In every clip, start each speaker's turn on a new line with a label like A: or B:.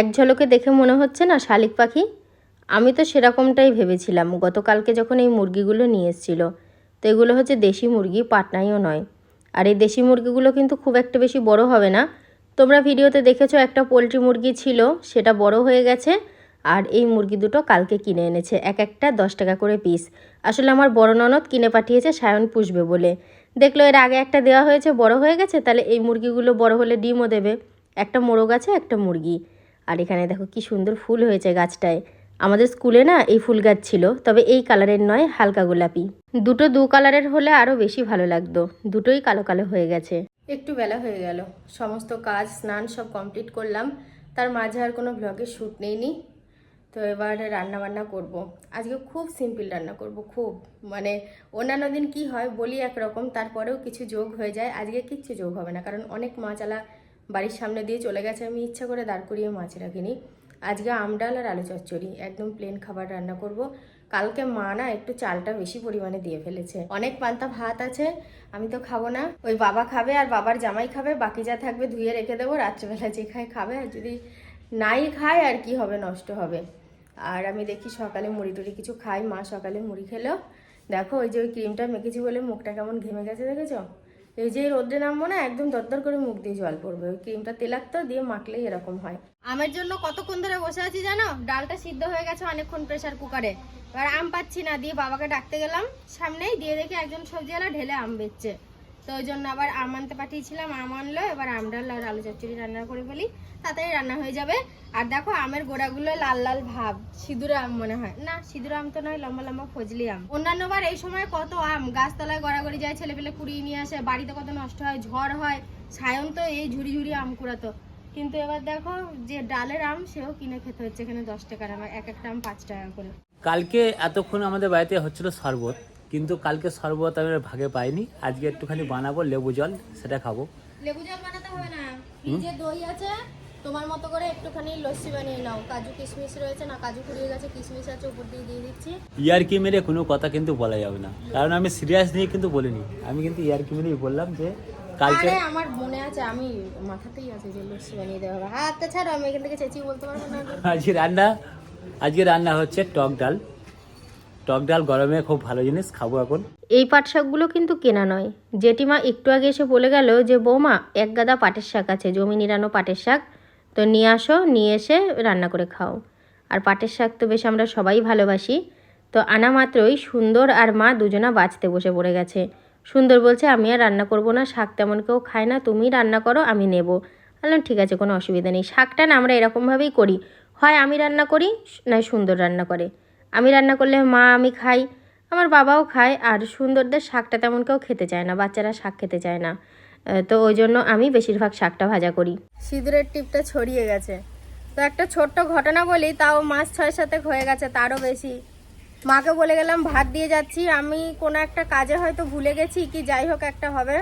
A: এক ঝলকে দেখে মনে হচ্ছে না শালিক পাখি? আমি তো সেরকমটাই ভেবেছিলাম। গতকালকে যখন এই মুরগিগুলো নিয়ে এসেছিল, তো এগুলো হচ্ছে দেশি মুরগি, পাটনাইও নয়। আর এই দেশি মুরগিগুলো কিন্তু খুব একটা বেশি বড় হবে না। তোমরা ভিডিওতে দেখেছ একটা পোলট্রি মুরগি ছিল, সেটা বড় হয়ে গেছে, আর এই মুরগি দুটো কালকে কিনে এনেছে, এক একটা দশ টাকা করে পিস। আসলে আমার বড় ননদ কিনে পাঠিয়েছে সায়ন পুষবে বলে। দেখল এর আগে একটা দেওয়া হয়েছে, বড় হয়ে গেছে, তাহলে এই মুরগিগুলো বড় হলে ডিমও দেবে। একটা মোরগ আছে, একটা মুরগি। আর এখানে দেখো কি সুন্দর ফুল হয়েছে গাছটায়। আমাদের স্কুলে না এই ফুল গাছ ছিল, তবে এই কালারের নয়, হালকা গোলাপি। দুটো দু কালারের হলে আরও বেশি ভালো লাগতো। দুটোই কালো কালো হয়ে গেছে। একটু বেলা হয়ে গেল। সমস্ত কাজ, স্নান সব কমপ্লিট করলাম। তার মাঝে আর কোনো ব্লগের শ্যুট নেইনি তো এবার রান্না বান্না করব। আজকে খুব সিম্পল রান্না করব, খুব। মানে অন্যান্য দিন কি হয় বলি একরকম, তারপরেও কিছু যোগ হয়ে যায়। আজকে কিচ্ছু যোগ হবে না, কারণ অনেক মাছালা বাড়ির সামনে দিয়ে চলে গেছে, আমি ইচ্ছা করে দাঁড় করিয়ে মাছ রাখিনি। আজকে আমডাল আর আলু চচ্চড়ি, একদম প্লেন খাবার রান্না করব। কালকে মা না একটু চালটা বেশি পরিমাণে দিয়ে ফেলেছে। অনেক পান্তা ভাত আছে, আমি তো খাব না। ওই বাবা খাবে আর বাবার জামাই খাবে, বাকি যা থাকবে ধুয়ে রেখে দেবো, রাত্রেবেলা যে খায় খাবে, আর যদি নাই খায় আর কি হবে, নষ্ট হবে। আর আমি দেখি সকালে মুড়ি টুড়ি কিছু খাই, মা সকালে মুড়ি খেলো। দেখো ওই যে ওই ক্রিমটা মেখেছি বলে মুখটা কেমন ঘেমে গেছে, দেখেছ? এই যে রোদ্রে নামবো না, একদম দরদর করে মুখ দিয়ে জল পড়বে। ওই ক্রিমটা তেলাক্ত দিয়ে মাখলেই এরকম হয়। আমের জন্য কতক্ষণ ধরে বসে আছি জানো? ডালটা সিদ্ধ হয়ে গেছে অনেকক্ষণ প্রেশার কুকারে এবার আম পাচ্ছি না, দিয়ে বাবাকে ডাকতে গেলাম সামনেই, দিয়ে দেখি একজন সবজিওয়ালা ঢেলে আম বেচছে। তো ওই জন্য আবার আম আনতে পাঠিয়েছিলাম, আম আনলো, এবার আম ডাল আর আলু চচ্চড়ি রান্না করে ফেলি, তাড়াতাড়ি রান্না হয়ে যাবে। আর দেখো আমের গোড়াগুলো লাল লাল ভাব, সিঁদুরে আম মনে হয়। না, সিঁদুর আম তো নয়, লম্বা লম্বা ফজলি আম। অন্যান্যবার এই সময় কত আম, গাছতলায় গড়াগড়ি যায়, ছেলেপেলে কুড়িয়ে নিয়ে আসে, বাড়িতে কত নষ্ট হয়, ঝড় হয়, সায়ন তো এই ঝুড়ি ঝুড়ি আম কুড়াতো। কিন্তু এবার দেখো যে ডালের আম, সেও কিনে খেতে হচ্ছে, এখানে দশ টাকার আম এক একটা আম পাঁচ টাকা করে।
B: কালকে এতক্ষণ আমাদের বাড়িতে হচ্ছিল শরবত। কিন্তু কালকে শরবত আমি ভাগে পাইনি। আজকে একটুখানি বানাবো লেবু জল সেটা খাব।
A: লেবু জল বানাতে হবে না। ফ্রিজে দই আছে তোমার মতো করে একটুখানি লস্যি বানিয়ে নাও। কাজু কিশমিশ রয়েছে না কাজু কুড়িয়ে গেছে কিশমিশ আছে উপর দিয়ে দিয়ে দিচ্ছি।
B: ইয়ারকি মেরে কোনো কথা কিন্তু বলা যাবে না। কারণ আমি সিরিয়াস নিয়ে কিন্তু বলিনি। আমি কিন্তু ইয়ারকি মেরেই বললাম যে কালকে
A: আমার মনে আছে আমি মাথাতেই আছে যে লস্যি বানিয়ে দেওয়া হবে। হাতটা ছাড়ো আমি এখান থেকে চেঁচিয়ে বলতে পারব না।
B: আজকে রান্না আজকে রান্না হচ্ছে টক ডাল। টক ডাল গরমে খুব ভালো জিনিস, খাব এখন। এই পাট শাকগুলো কিন্তু কেনা নয়। জেঠিমা একটু আগে এসে বলে গেল যে, বৌমা, এক গাদা পাটের শাক আছে, জমি নিরানো পাটের শাক। তো নিয়ে আসো, নিয়ে এসে রান্না করে খাও। আর পাটের শাক তো বেশ আমরা সবাই ভালোবাসি। তো আনা মাত্রই সুন্দর আর মা দুজনা বাঁচতে বসে পড়ে গেছে। সুন্দর বলছে, আমি আর রান্না করব না, শাক তেমন কেউ খায় না, তুমি রান্না করো, আমি নেব। বললাম, ঠিক আছে, কোনো অসুবিধা নেই। শাকটা না আমরা এরকমভাবেই করি। হয় আমি রান্না করি নয় সুন্দর রান্না করে। আমি রান্না করলে মা আমি খাই, আমার বাবাও খায়, আর সুন্দরদের শাকটা তেমন কেউ খেতে চায় না, বাচ্চারা শাক খেতে চায় না। তো ওই জন্য আমি বেশিরভাগ শাকটা ভাজা করি। সিঁদুরের টিপটা ছড়িয়ে গেছে। তো একটা ছোট্ট ঘটনা বলি, তাও মাস ছয় সাথে হয়ে গেছে, তারও বেশি। মাকে বলে গেলাম, ভাত দিয়ে যাচ্ছি, আমি কোনো একটা কাজে হয়তো ভুলে গেছি, কি যাই হোক একটা হবে।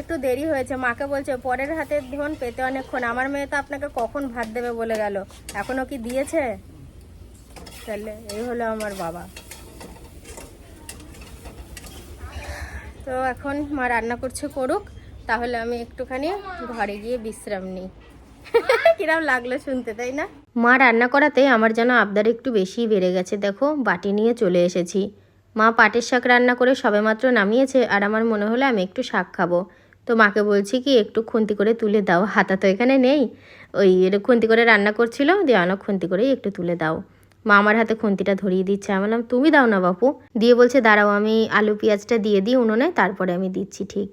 B: একটু দেরি হয়েছে, মাকে বলছে, পরের হাতে ধন, পেতে অনেকক্ষণ। আমার মেয়ে তো আপনাকে কখন ভাত দেবে বলে গেল এখনও কি দিয়েছে? তাহলে এই হলো আমার বাবা। তো এখন মা রান্না করছে করুক, তাহলে আমি একটুখানি ঘরে গিয়ে বিশ্রাম নিই। কিরম লাগল শুনতে, তাই না? মা রান্না করাতে আমার যেন আবদার একটু বেশি বেড়ে গেছে, দেখো, বাটি নিয়ে চলে এসেছি। মা পাটের শাক রান্না করে সবেমাত্র নামিয়েছে, আর আমার মনে হলো আমি একটু শাক খাব। তো মাকে বলছি কি, একটু খুন্তি করে তুলে দাও, হাতা তো এখানে নেই। ওই খুন্তি করে রান্না করছিল, দিয়ে অনেক খুন্তি করেই একটু তুলে দাও। মা আমার হাতে খুন্তিটা ধরিয়ে দিচ্ছে। আমি বললাম, তুমি দাও না বাপু। দিয়ে বলছে, দাঁড়াও, আমি আলু পেঁয়াজটা দিয়ে দিই উনুনে, তারপরে আমি দিচ্ছি, ঠিক।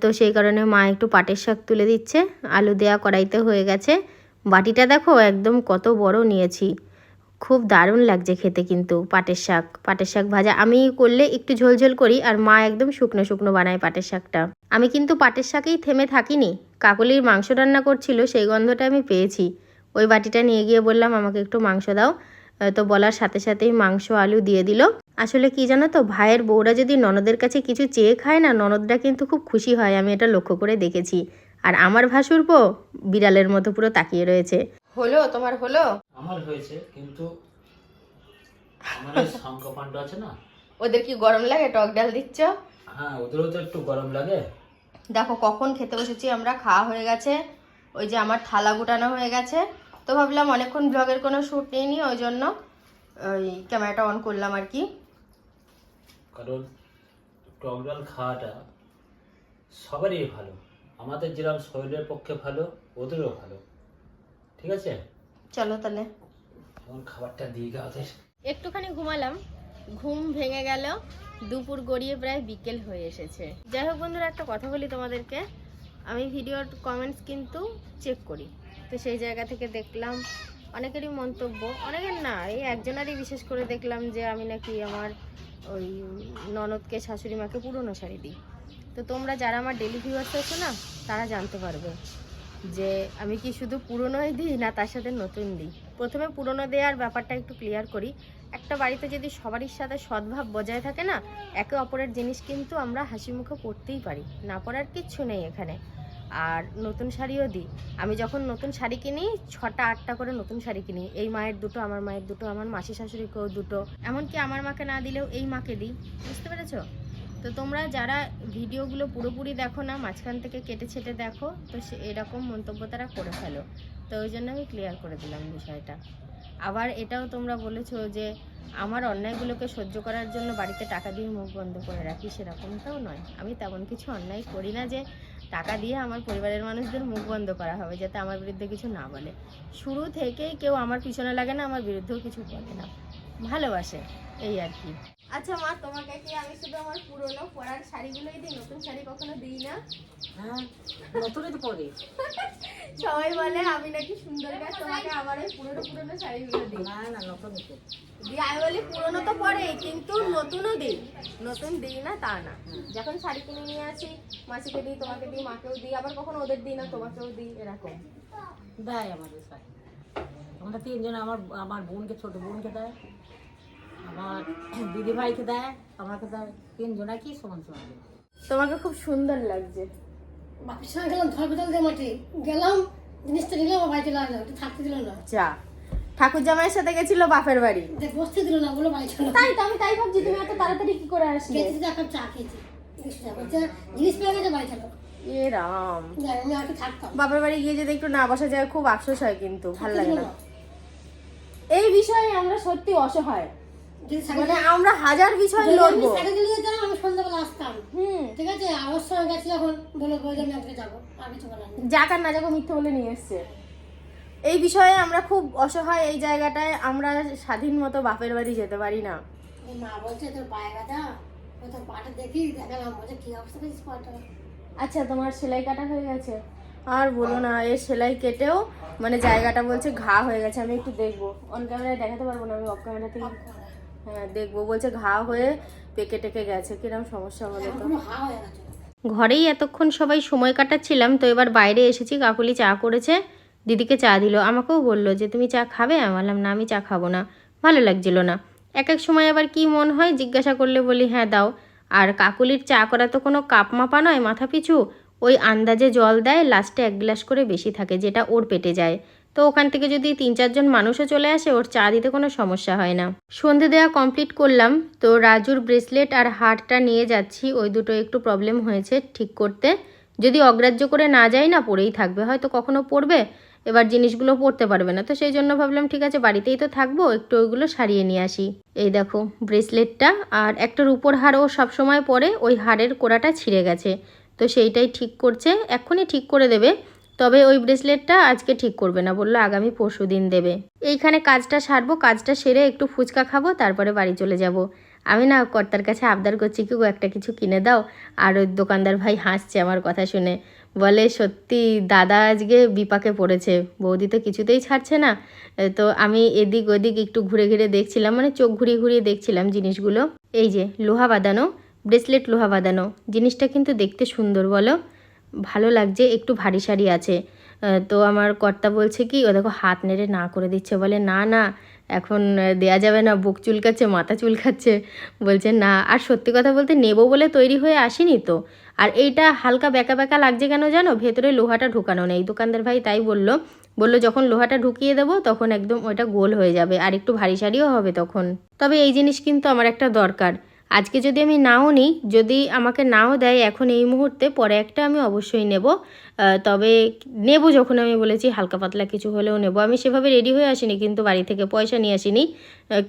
B: তো সেই কারণে মা একটু পাটের শাক তুলে দিচ্ছে। আলু দেয়া কড়াইতে হয়ে গেছে। বাটিটা দেখো, একদম কত বড় নিয়েছি। খুব দারুণ লাগছে খেতে কিন্তু পাটের শাক। পাটের শাক ভাজা আমি করলে একটু ঝোলঝোল করি আর মা একদম শুকনো শুকনো বানায় পাটের শাকটা। আমি কিন্তু পাটের শাকেই থেমে থাকিনি। কাকলির মাংস রান্না করছিল, সেই গন্ধটা আমি পেয়েছি। ওই বাটিটা নিয়ে গিয়ে বললাম, আমাকে একটু মাংস দাও। তো বলার সাথে সাথেই মাংস আলু দিয়ে দিল। আসলে কি জানো তো ভাইয়ের বউরা যদি ননদের কাছে কিছু চেয়ে খায় না ননদরা কিন্তু খুব খুশি হয় আমি এটা লক্ষ্য করে দেখেছি। আর আমার ভাসুরপো বিড়ালের মতো পুরো তাকিয়ে রয়েছে। হলো? তোমার হলো? আমার হয়েছে কিন্তু আমার আছে না?
A: ওদের কি গরম লাগে? টক ডাল দিচ্ছ?
B: হ্যাঁ ওদেরও তো একটু গরম লাগে।
A: দেখো কখন খেতে বসেছি আমরা খাওয়া হয়ে গেছে। ওই যে আমার থালা গুটানো হয়ে গেছে। তো ভাবলাম অনেকক্ষণ ব্লগের কোনো শ্যুট নেইনি ওই জন্য ওই ক্যামেরাটা অন করলাম আর কি।
B: কারণ টক ডাল খাওয়াটা সবারই ভালো আমাদের যেরকম শরীরের পক্ষে ভালো ওদেরও ভালো। ঠিক আছে?
A: চলো তাহলে।
B: এখন খাবারটা দিয়ে ওদের।
A: একটুখানি ঘুমালাম ঘুম ভেঙে গেল দুপুর গড়িয়ে প্রায় বিকেল হয়ে এসেছে। যাই হোক বন্ধুরা একটা কথা বলি তোমাদেরকে। আমি ভিডিওর কমেন্টস কিন্তু চেক করি। তো সেই জায়গা থেকে দেখলাম অনেকেরই মন্তব্য, অনেকের না, এই একজনেরই বিশেষ করে দেখলাম যে আমি নাকি আমার ওই ননদকে, শাশুড়ি মাকে পুরনো শাড়ি দিই। তো তোমরা যারা আমার ডেলি ভিউয়ার্স আছো না, তারা জানতে পারবে যে আমি কি শুধু পুরনোই দিই না তার সাথে নতুন দিই। প্রথমে পুরনো দেওয়ার ব্যাপারটা একটু ক্লিয়ার করি। একটা বাড়িতে যদি সবারই সাথে সদ্ভাব বজায় থাকে না, একে অপরের জিনিস কিন্তু আমরা হাসি মুখে পরতেই পারি। না পরার কিচ্ছু নেই এখানে। আর নতুন শাড়িও দিই। আমি যখন নতুন শাড়ি কিনি, ছটা, আটটা করে নতুন শাড়ি কিনি। এই মায়ের দুটো, আমার মায়ের দুটো, আমার মাসি শাশুড়িকেও দুটো। এমনকি আমার মাকে না দিলেও এই মাকে দিই। বুঝতে পেরেছ? তো তোমরা যারা ভিডিওগুলো পুরোপুরি দেখো না, মাঝখান থেকে কেটে ছেটে দেখো, তো সে এরকম মন্তব্য তারা করে ফেলো। তো ওই জন্য আমি ক্লিয়ার করে দিলাম বিষয়টা। আবার এটাও তোমরা বলেছ যে আমার অন্যায়গুলোকে সহ্য করার জন্য বাড়িতে টাকা দিয়ে মুখ বন্ধ করে রাখি, সেরকমটাও নয়। আমি তেমন কিছু অন্যায় করি না যে টাকা দিয়ে আমার পরিবারের মানুষদের মুখ বন্ধ করা হবে, যাতে আমার বিরুদ্ধে কিছু না বলে। শুরু থেকেই কেউ আমার পিছনে লাগে না, আমার বিরুদ্ধেও কিছু বলে না। ভালোবাসে এই আর কি। আচ্ছা মা তোমাকে কি আমি শুধু আমার পুরনো পরার শাড়িগুলোই দিই? নতুন শাড়ি কখনো দিই না?
C: হ্যাঁ নতুনই তো পরে।
A: সবাই বলে আমি নাকি সুন্দর গাছ তোমাকে আমার ওই পুরনো পুরনো শাড়িগুলো দিই।
C: না না নতুনই তো।
A: দিয়ে আমি বলি পুরনো তো পরে কিন্তু নতুনও দিই। নতুন দিই না তা না। যখন শাড়ি কিনে নিয়ে আসি মাসিকে দিই তোমাকে দিই মাকেও দিই আবার কখনো ওদের দিই না তোমাকেও দিই এরকম।
C: দেয় আমাদের শাড়ি। আমরা তিনজন আমার আমার বোনকে ছোট বোনকে দেয়। আমার দিদি ভাইকে দেয় আমাকে দেয় তিনজনাকেই সমান সমান
A: তোমাকে খুব সুন্দর লাগছে।
D: বাপের সঙ্গে গেলাম ধর্মতল দিয়ে মাঠে গেলাম জিনিসটা নিলাম আমার বাড়ি চলে একটু থাকতে দিল না।
A: যা। ঠাকুর জামাইয়ের সাথে গেছিল বাপের বাড়ি।
D: দেখ বসতে দিল না বলে বাড়ি চলে।
A: তাই তো আমি তাই ভাবছি তুমি এত তাড়াতাড়ি কি করে আসলে?
D: খেতে এক কাপ চা খেয়েছি। জিনিস পেয়ে গেছে বাড়ি চলো।
A: এ রাম।
D: যাই, আমি আর
A: বাপের বাড়ি গিয়ে যদি একটু না বসা যায় খুব আফসোস হয় কিন্তু ভালো লাগে না। এই বিষয়ে আমরা সত্যি অসহায়। মানে আমরা হাজার বিষয় লড়বো।
D: সাইকেল নিয়ে যেতাম আমি সন্ধ্যাবেলা আসতাম।
A: হুম।
D: ঠিক আছে? আমার সঙ্গে গেছি যখন বলে বলে আমি আজকে যাব আর কিছু বলার
A: যাক আর না যাকো মিথ্যে বলে নিয়ে এসছে। এই বিষয়ে আমরা খুব অসহায় এই জায়গাটায় আমরা স্বাধীন মতো বাপের বাড়ি যেতে পারি না।
D: মা বলছে তোর পায়ে ব্যথা? তোর পাটা দেখি দেখালাম। বলছে কি অবস্থা করেছিস পাটা?
A: আচ্ছা তোমার সেলাই কাটা হয়ে গেছে? আর বলো না এর সেলাই কেটেও মানে জায়গাটা বলছে ঘা হয়ে গেছে আমি একটু দেখব। অন ক্যামেরায় দেখাতে পারব না আমি অফ ক্যামেরা থেকে হ্যাঁ দেখব। বলছে ঘা হয়ে পেকে টেকে গেছে। কিরম সমস্যা বলো তো?
E: ঘরেই এতক্ষণ সবাই সময় কাটাচ্ছিলাম তো এবার বাইরে এসেছি। কাকুলি চা করেছে দিদিকে চা দিল। আমাকেও বলল যে তুমি চা খাবে? আমি বললাম না আমি চা খাব না। ভালো লাগছিল না। এক এক সময় আবার কি মন হয় জিজ্ঞাসা করলে বলি হ্যাঁ দাও। আর কাকুলির চা করা তো কোনো কাপ মাপা নয় মাথা পিছু ওই আন্দাজে জল দেয় লাস্টে এক গ্লাস করে বেশি থাকে যেটা ওর পেটে যায়। তো ওখান থেকে যদি তিন চারজন মানুষও চলে আসে, ওর চা দিতে কোনো সমস্যা হয় না। সন্ধে দেওয়া কমপ্লিট করলাম, তো রাজুর ব্রেসলেট আর হারটা নিয়ে যাচ্ছি। ওই দুটো একটু প্রবলেম হয়েছে ঠিক করতে। যদি অগ্রাহ্য করে না যায় না পড়েই থাকবে। হয়তো কখনো পড়বে এবার জিনিসগুলো পড়তে পারবে না। তো সেই জন্য ভাবলাম, ঠিক আছে, বাড়িতেই তো থাকব, একটু ওইগুলো সারিয়ে নিয়ে আসি। এই দেখো ব্রেসলেটটা আর একটা রূপোর হার ও সবসময় পরে, ওই হারের কোড়াটা ছিঁড়ে গেছে। তো সেইটাই ঠিক করছে, এক্ষুনি ঠিক করে দেবে। তবে ওই ব্রেসলেটটা আজকে ঠিক করবে না, বলল আগামী পরশু দিন দেবে। এইখানে কাজটা সারবো, কাজটা সেরে একটু ফুচকা খাব, তারপরে বাড়ি চলে যাব। আমি না কর্তার কাছে আবদার করছি কি একটা কিছু কিনে দাও। আর ওই দোকানদার ভাই হাসছে আমার কথা শুনে। বলে, সত্যি, দাদা আজকে বিপাকে পড়েছে, বৌদি তো কিছুতেই ছাড়ছে না। তো আমি এদিক ওদিক একটু ঘুরে ঘুরে দেখছিলাম মানে চোখ ঘুরিয়ে ঘুরিয়ে দেখছিলাম জিনিসগুলো। এই যে, লোহা বাঁধানো, ব্রেসলেট লোহা বাঁধানো, জিনিসটা কিন্তু দেখতে সুন্দর, বলো। ভালো লাগছে, একটু ভারী সারি আছে। তো আমার কর্তা বলছে কি, ও দেখো হাত নেড়ে না করে দিচ্ছে। বলে, না না, এখন দেয়া যাবে না, বুক চুলকাচ্ছে, মাথা চুলকাচ্ছে। বলছে, না, আর সত্যি কথা বলতে নেব বলে তৈরি হয়ে আসিনি তো। আর এইটা হালকা ব্যাকা ব্যাকা লাগছে কেন জানো? ভেতরে লোহাটা ঢুকানো নেই। দোকানদার ভাই তাই বলল। বলল, যখন লোহাটা ঢুকিয়ে দেবো, তখন একদম ওইটা গোল হয়ে যাবে, আর একটু ভারী সারিও হবে তখন। তবে এই জিনিস কিন্তু আমার একটা দরকার।
A: আজকে যদি আমি নাও নিই, যদি আমাকে নাও দেয় এখন এই মুহূর্তে, পরে একটা আমি অবশ্যই নেব। তবে নেব যখন আমি বলেছি, হালকা পাতলা কিছু হলেও নেব। আমি সেভাবে রেডি হয়ে আসিনি, কিন্তু বাড়ি থেকে পয়সা নিয়ে আসিনি।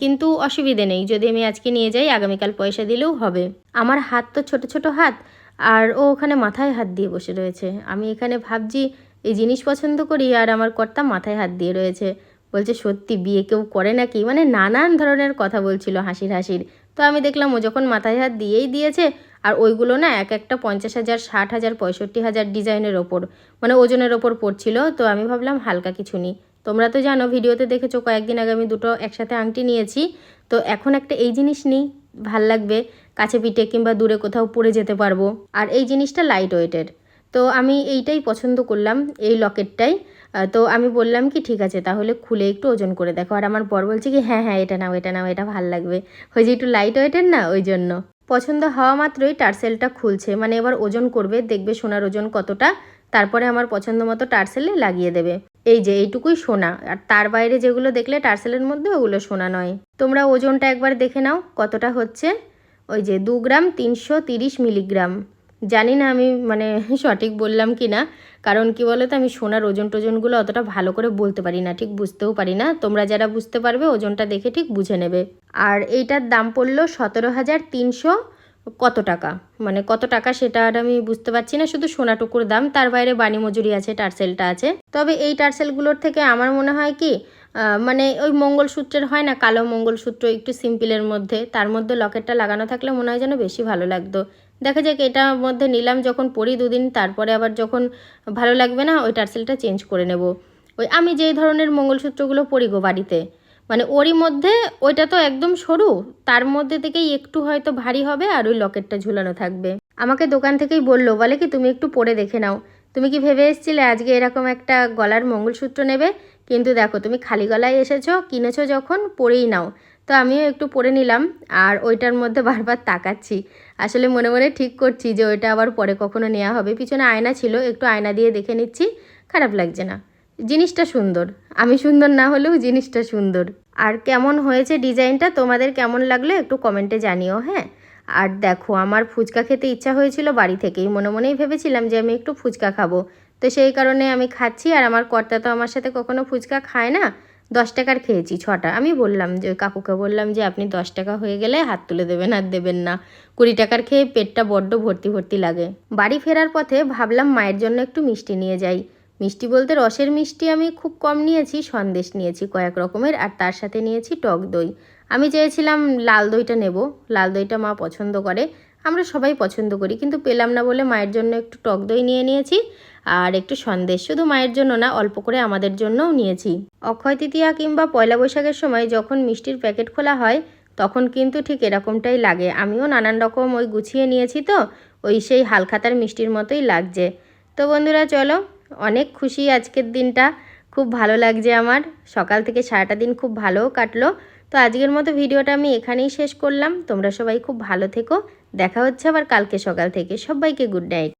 A: কিন্তু অসুবিধে নেই, যদি আমি আজকে নিয়ে যাই, আগামীকাল পয়সা দিলেও হবে। আমার হাত তো ছোট ছোট হাত, আর ও ওখানে মাথায় হাত দিয়ে বসে রয়েছে। আমি এখানে ভাবছি, এই জিনিস পছন্দ করি, আর আমার কর্তা মাথায় হাত দিয়ে রয়েছে। বলছে, সত্যি, বিয়ে কেউ করে নাকি? মানে নানান ধরনের কথা বলছিল, হাসির হাসির। তো আমি দেখলাম ও যখন মাথায় হাত দিয়েই দিয়েছে, আর ওইগুলো না এক একটা পঞ্চাশ হাজার, ষাট হাজার, পঁয়ষট্টি হাজার ডিজাইনের ওপর মানে ওজনের ওপর পড়ছিল। তো আমি ভাবলাম হালকা কিছু নিই তোমরা তো জানো, ভিডিওতে দেখেছ কয়েকদিন আগে আমি দুটো একসাথে আংটি নিয়েছি। তো এখন একটা এই জিনিস নিই ভালো লাগবে, কাছে পিঠে কিংবা দূরে কোথাও পড়ে যেতে পারব। আর এই জিনিসটা লাইট ওয়েটের তো আমি এইটাই পছন্দ করলাম, এই লকেটটাই। তো আমি বললাম কি, ঠিক আছে, তাহলে খুলে একটু ওজন করে দেখো। আর আমার বর বলছে কি হ্যাঁ হ্যাঁ এটা নাও এটা নাও, এটা ভালো লাগবে। ওই যে একটু লাইট ওয়েটের না, ওই জন্য। পছন্দ হওয়া মাত্রই টার্সেলটা খুলছে। মানে এবার ওজন করবে, দেখবে সোনার ওজন কতটা, তারপরে আমার পছন্দ মতো টার্সেলে লাগিয়ে দেবে। এই যে, এইটুকুই সোনা। আর তার বাইরে যেগুলো দেখলে টার্সেলের মধ্যে, ওগুলো সোনা নয়। তোমরা ওজনটা একবার দেখে নাও, কতটা হচ্ছে? ওই যে, দু গ্রাম তিনশো তিরিশ মিলিগ্রাম। জানি না আমি মানে সঠিক বললাম কি না কারণ কি বলো তো আমি সোনার ওজন টোজনগুলো অতটা ভালো করে বলতে পারি না, ঠিক বুঝতেও পারি না। তোমরা যারা বুঝতে পারবে, ওজনটা দেখে ঠিক বুঝে নেবে। আর এইটার দাম পড়ল সতেরো হাজার তিনশো কত টাকা? মানে কত টাকা সেটা আর আমি বুঝতে পারছি না, শুধু সোনাটুকুর দাম, তার বাইরে বাণী মজুরি আছে, টার্সেলটা আছে। তবে এই টার্সেলগুলোর থেকে আমার মনে হয় কি মানে ওই মঙ্গলসূত্রের হয় না, কালো মঙ্গলসূত্র একটু সিম্পলের মধ্যে, তার মধ্যে লকেটটা লাগানো থাকলে মনে হয় যেন বেশি ভালো লাগতো। দেখা যাক, এটার মধ্যে নিলাম যখন পরি দুদিন, তারপরে আবার যখন ভালো লাগবে না, ওই টার্সেলটা চেঞ্জ করে নেব। ওই আমি যেই ধরনের মঙ্গলসূত্রগুলো পরি গো বাড়িতে মানে ওরই মধ্যে ওইটা তো একদম সরু, তার মধ্যে থেকেই একটু হয়তো ভারী হবে আর ওই লকেটটা ঝুলানো থাকবে। আমাকে দোকান থেকেই বলল, বলে কি তুমি একটু পরে দেখে নাও। তুমি কি ভেবে এসেছিলে আজকে এরকম একটা গলার মঙ্গলসূত্র নেবে? কিন্তু দেখো, তুমি খালি গলায় এসেছ, কিনেছো যখন পরেই নাও। তো আমিও একটু পরে নিলাম, আর ওইটার মধ্যে বারবার তাকাচ্ছি। আসলে মনে মনে ঠিক করছি যে ওইটা আবার পরে কখনো নেওয়া হবে। পিছনে আয়না ছিল, একটু আয়না দিয়ে দেখে নিচ্ছি, খারাপ লাগছে না। জিনিসটা সুন্দর। আমি সুন্দর না হলেও জিনিসটা সুন্দর। আর কেমন হয়েছে ডিজাইনটা, তোমাদের কেমন লাগল একটু কমেন্টে জানিও হ্যাঁ? আর দেখো, আমার ফুচকা খেতে ইচ্ছা হয়েছিল বাড়ি থেকেই। মনে মনেই ভেবেছিলাম যে আমি একটু ফুচকা খাব। তো সেই কারণে আমি খাচ্ছি, আর আমার কর্তা তো আমার সাথে কখনো ফুচকা খায় না। দশ টাকার খেয়েছি, ছটা। আমি বললাম যে, কাকুকে বললাম যে, আপনি দশ টাকা হয়ে গেলে হাত তুলে দেবেন, আর দেবেন না। কুড়ি টাকার খেয়ে পেটটা বড্ড ভর্তি ভর্তি লাগে। বাড়ি ফেরার পথে ভাবলাম মায়ের জন্য একটু মিষ্টি নিয়ে যাই। মিষ্টি বলতে রসের মিষ্টি আমি খুব কম নিয়েছি, সন্দেশ নিয়েছি কয়েক রকমের, আর তার সাথে নিয়েছি টক দই। আমি চেয়েছিলাম লাল দইটা নেব। লাল দইটা মা পছন্দ করে। আমরা সবাই পছন্দ করি, কিন্তু পেলাম না বলে মায়ের জন্য একটু টক দই নিয়ে নিয়েছি। আর একটু সন্দেশ শুধু মায়ের জন্য না, অল্প করে আমাদের জন্যও নিয়েছি। অক্ষয় তৃতীয়া কিংবা পয়লা বৈশাখের সময় যখন মিষ্টির প্যাকেট খোলা হয়, তখন কিন্তু ঠিক এরকমটাই লাগে। আমিও নানান রকম ওই গুছিয়ে নিয়েছি তো, ওই সেই হালখাতার মিষ্টির মতোই লাগছে। তো বন্ধুরা, চলো, অনেক খুশি আজকের দিনটা। খুব ভালো লাগছে আমার। সকাল থেকে সারাটা দিন খুব ভালোও কাটলো। তো আজকের মতো ভিডিওটা আমি এখানেই শেষ করলাম। তোমরা সবাই খুব ভালো থেকো। দেখা হচ্ছে আবার কালকে সকাল থেকে। সবাইকে গুড নাইট।